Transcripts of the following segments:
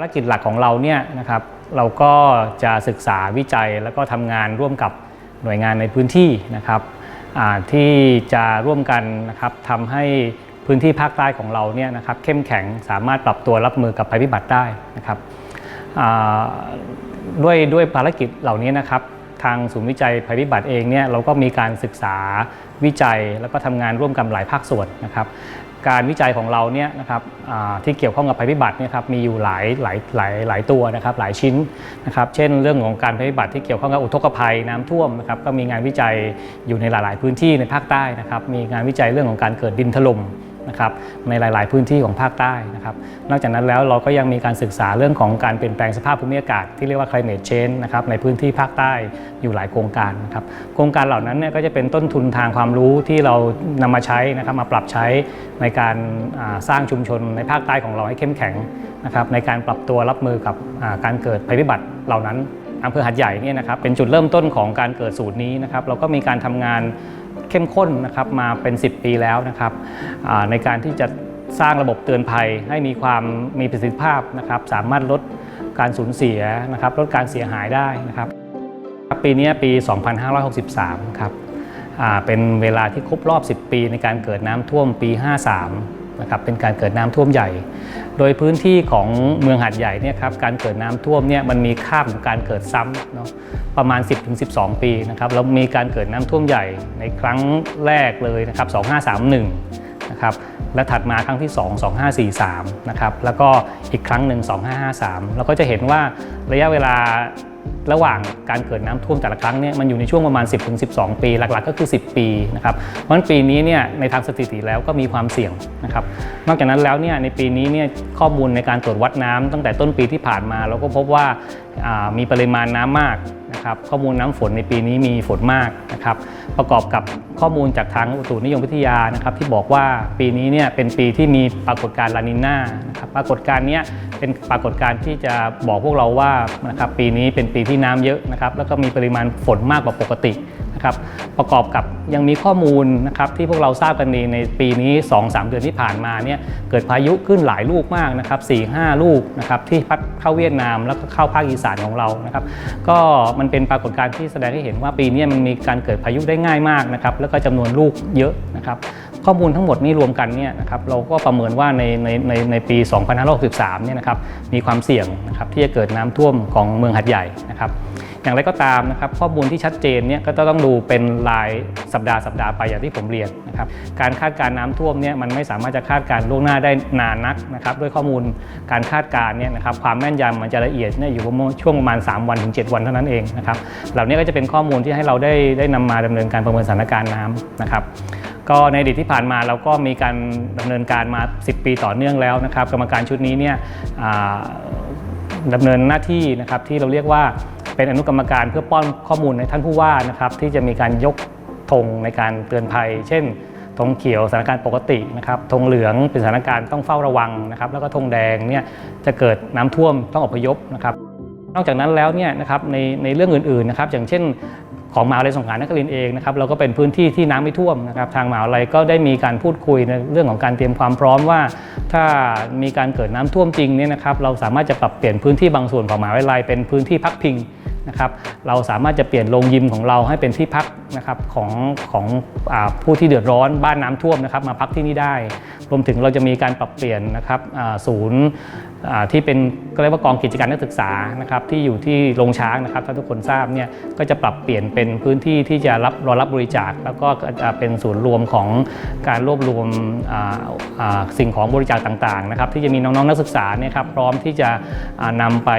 ารกิจหลักของเราเนี่ยนะครับเราก็จะศึกษาวิจัยแล้วก็ทำงานร่วมกับหน่วยงานในพื้นที่นะครับที่จะร่วมกันนะครับทำให้พื้นที่ภาคใต้ของเราเนี่ยนะครับเข้มแข็งสามารถปรับตัวรับมือกับภัยพิบัติได้นะครับด้วยด้วยภารกิจเหล่านี้นะครับ ทางศูนย์วิจัยภัยพิบัติเองเนี่ยเราก็มีการศึกษาวิจัยแล้วก็ทำงานร่วมกับหลายภาคส่วนนะครับ การวิจัยของเราเนี่ยนะครับที่เกี่ยวข้องกับภัยพิบัติเนี่ยครับมีอยู่หลายหลายหลายหลายตัวนะครับหลายชิ้นนะครับเช่นเรื่องของการภัยพิบัติที่เกี่ยวข้องกับอุทกภัยน้ำท่วมนะครับก็มีงานวิจัยอยู่ในหลาย ๆ พื้นที่ในภาคใต้นะครับมีงานวิจัยเรื่องของการเกิดดินถล่ม นะครับในหลาย ๆ พื้นที่ของภาคใต้นะครับนอกจากนั้นแล้วเราก็ยังมีการศึกษาเรื่องของการเปลี่ยนแปลงสภาพภูมิอากาศ ที่เรียกว่า climate change นะครับในพื้นที่ภาคใต้อยู่หลายโครงการนะครับโครงการเหล่านั้นเนี่ยก็จะเป็นต้นทุนทางความรู้ที่เรานำมาใช้นะครับมาปรับใช้ในการสร้างชุมชนในภาคใต้ของเราให้เข้มแข็งนะครับในการปรับตัวรับมือกับการเกิดภัยพิบัติเหล่านั้น อำเภอหัดใหญ่เนี่ยนะครับเป็นจุดเริ่มต้นของการเกิดสูตรนี้นะครับเราก็มีการทำงานเข้มข้นนะครับมาเป็น 10 ปีแล้วนะครับในการที่จะสร้างระบบเตือนภัยให้มีความมีประสิทธิภาพนะครับสามารถลดการสูญเสียนะครับลดการเสียหายได้นะครับ ปีนี้ปี 2563 ครับเป็นเวลาที่ครบรอบ 10 ปีในการเกิดน้ำท่วมปี 53 นะครับเป็นการเกิดน้ำท่วมใหญ่ โดยพื้นที่ของเมืองหาดใหญ่เนี่ยครับการเกิดน้ำท่วมเนี่ยมันมีค่าของการเกิดซ้ำเนาะประมาณ 10-12 ปีนะครับแล้วมีการเกิดน้ำท่วมใหญ่ในครั้งแรกเลยนะครับ2531นะครับ และถัดมาครั้งที่ 2 2543 นะครับแล้วก็อีกครั้งหนึ่ง 2553 เราก็จะเห็นว่าระยะเวลาระหว่างการเกิดน้ำท่วมแต่ละครั้งเนี่ยมันอยู่ในช่วงประมาณ 10-12 ปีหลักๆ ก็คือ 10 ปีนะครับเพราะฉะนั้นปีนี้เนี่ยในทางสถิติแล้วก็มีความเสี่ยงนะครับนอกจากนั้นแล้วเนี่ยในปีนี้เนี่ยข้อมูลในการตรวจวัดน้ำตั้งแต่ต้นปีที่ผ่านมา เราก็พบว่าอ่ามีปริมาณน้ำมาก นะครับข้อมูลน้ำฝนในปีนี้มีฝนมากนะครับประกอบกับข้อมูลจากทางอุตุนิยมวิทยานะครับที่บอกว่าปีนี้เนี่ยเป็นปีที่มีปรากฏการณ์ลานิน่านะครับปรากฏการณ์นี้เป็นปรากฏการณ์ที่จะบอกพวกเราว่านะครับปีนี้เป็นปีที่น้ำเยอะนะครับแล้วก็มีปริมาณฝนมากกว่าปกตินะครับ ประกอบกับยังมีข้อมูลนะครับที่พวกเราทราบกันดีในปีนี้ 2-3 เดือนที่ผ่านมาเนี่ยเกิดพายุขึ้นหลายลูกมากนะครับ4-5 ลูกนะครับที่พัดเข้าเวียดนามแล้วก็เข้าภาคอีสานของเรานะครับก็มันเป็นปรากฏการณ์ที่แสดงให้เห็นว่าปีนี้มันมีการเกิดพายุได้ง่ายมากนะครับแล้วก็จำนวนลูกเยอะนะครับข้อมูลทั้งหมดนี้รวมกันเนี่ยนะครับเราก็ประเมินว่าในในในในปี 2563เนี่ยนะครับมีความเสี่ยงนะครับที่จะเกิดน้ำท่วมของเมืองหัดใหญ่นะครับ อย่างไรก็ตามนะครับข้อมูลที่ชัดเจนเนี่ยก็ต้องดูเป็นรายสัปดาห์สัปดาห์ไปอย่างที่ผมเรียนนะครับการคาดการณ์น้ำท่วมเนี่ยมันไม่สามารถจะคาดการณ์ล่วงหน้าได้นานนักนะครับด้วยข้อมูลการคาดการณ์เนี่ยนะครับความแม่นยำมันจะละเอียดเนี่ยอยู่ประมาณช่วงประมาณ 3 วันถึง 7 วันเท่านั้นเองนะครับเหล่านี้ก็จะเป็นข้อมูลที่ให้เราได้ได้นำมาดำเนินการประเมินสถานการณ์น้ำนะครับก็ในอดีตที่ผ่านมาเราก็มีการดำเนินการมา 10 ปีต่อเนื่องแล้วนะครับ กรรมการชุดนี้เนี่ยดำเนินหน้าที่นะครับที่เราเรียกว่า เป็นอนุกรรมการเพื่อป้อนข้อมูลในท่านผู้ว่านะครับที่จะมีการยกธงในการเตือนภัย เช่นธงเขียวสถานการณ์ปกตินะครับธงเหลืองเป็นสถานการณ์ต้องเฝ้าระวังนะครับแล้วก็ธงแดงเนี่ยจะเกิดน้ำท่วมต้องอพยพนะครับนอกจากนั้นแล้วเนี่ยนะครับในในเรื่องอื่นๆนะครับอย่างเช่นของมหาวิทยาลัยสงขลานครินทร์เองนะครับเราก็เป็นพื้นที่ที่น้ำไม่ท่วมนะครับทางมหาวิทยาลัยก็ได้มีการพูดคุยในเรื่องของการเตรียมความพร้อมว่า ถ้ามีการเกิดน้ำท่วมจริงเนี่ยนะครับเราสามารถจะปรับเปลี่ยนพื้นที่บางส่วนของมหาวิทยาลัยเป็นพื้นที่พักพิง นะครับเราสามารถจะเปลี่ยนโรงยิมของเราให้เป็นที่พักนะครับของของอผู้ที่เดือดร้อนบ้านน้ำท่วมนะครับมาพักที่นี่ได้ รวมถึงเราจะมีการปรับเปลี่ยนนะครับศูนย์ที่เป็นก็เรียกว่ากองกิจการนักศึกษานะครับที่อยู่ที่โรงช้างนะครับถ้าทุกคนทราบเนี่ยก็จะปรับเปลี่ยนเป็นพื้นที่ที่จะรับรอรับบริจาค แล้วก็จะเป็นศูนย์รวมของการรวบรวมสิ่งของบริจาคต่างๆนะครับที่จะมีน้องๆนักศึกษาเนี่ยครับพร้อมที่จะอ่านำไป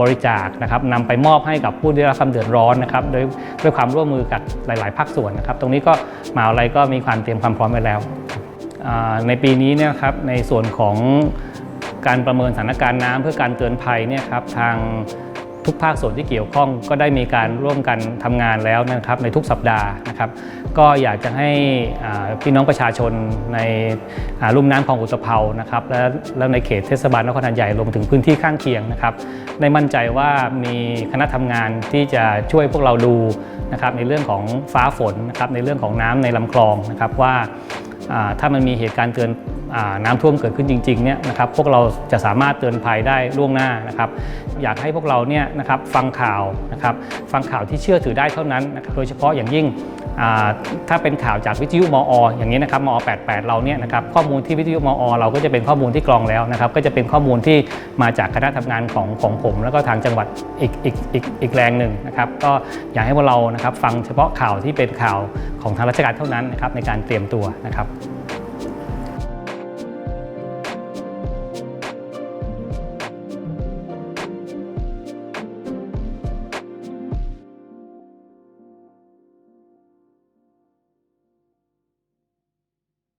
บริจาคนะครับนำไปมอบให้กับผู้ได้รับความเดือดร้อนนะครับโดยด้วยความร่วมมือกับหลาย ๆ ภาคส่วนนะครับ ตรงนี้ก็มหาวิทยาลัยก็มีความเตรียมความพร้อมไว้แล้วในปีนี้เนี่ยครับในส่วนของการประเมินสถานการณ์น้ำเพื่อการเตือนภัยเนี่ยครับทาง ทุกภาคส่วนที่เกี่ยวข้องก็ได้มีการร่วมกันทำงานแล้วนะครับในทุกสัปดาห์นะครับก็อยากจะให้พี่น้องประชาชนในอ่าลุ่มน้ำคลองอุตภเปานะครับและและในเขตเทศบาลนครหาดใหญ่รวมถึงพื้นที่ข้างเคียงนะครับได้มั่นใจว่ามีคณะทำงานที่จะช่วยพวกเราดูนะครับในเรื่องของฟ้าฝนนะครับในเรื่องของน้ำในลำคลองนะครับว่าถ้ามันมีเหตุการณ์เกินอ่า น้ำท่วมเกิดขึ้นจริงๆเนี่ยนะครับพวกเราจะสามารถเตือนภัยได้ล่วงหน้านะครับอยากให้พวกเราเนี่ยนะครับฟังข่าวนะครับฟังข่าวที่เชื่อถือได้เท่านั้นนะครับโดยเฉพาะอย่างยิ่งถ้าเป็นข่าวจากวิทยุมอ อย่างนี้นะครับมอ 88 เราเนี่ยนะครับข้อมูลที่วิทยุมอ เราก็จะเป็นข้อมูลที่กรองแล้วนะครับก็จะเป็นข้อมูลที่มาจากคณะทำงานของของผม แล้วก็ทางจังหวัดอีกอีกอีกอีกแรงหนึ่งนะครับก็อยากให้พวกเรานะครับฟังเฉพาะข่าวที่เป็นข่าวของทางราชการเท่านั้นนะครับในการเตรียมตัวนะครับ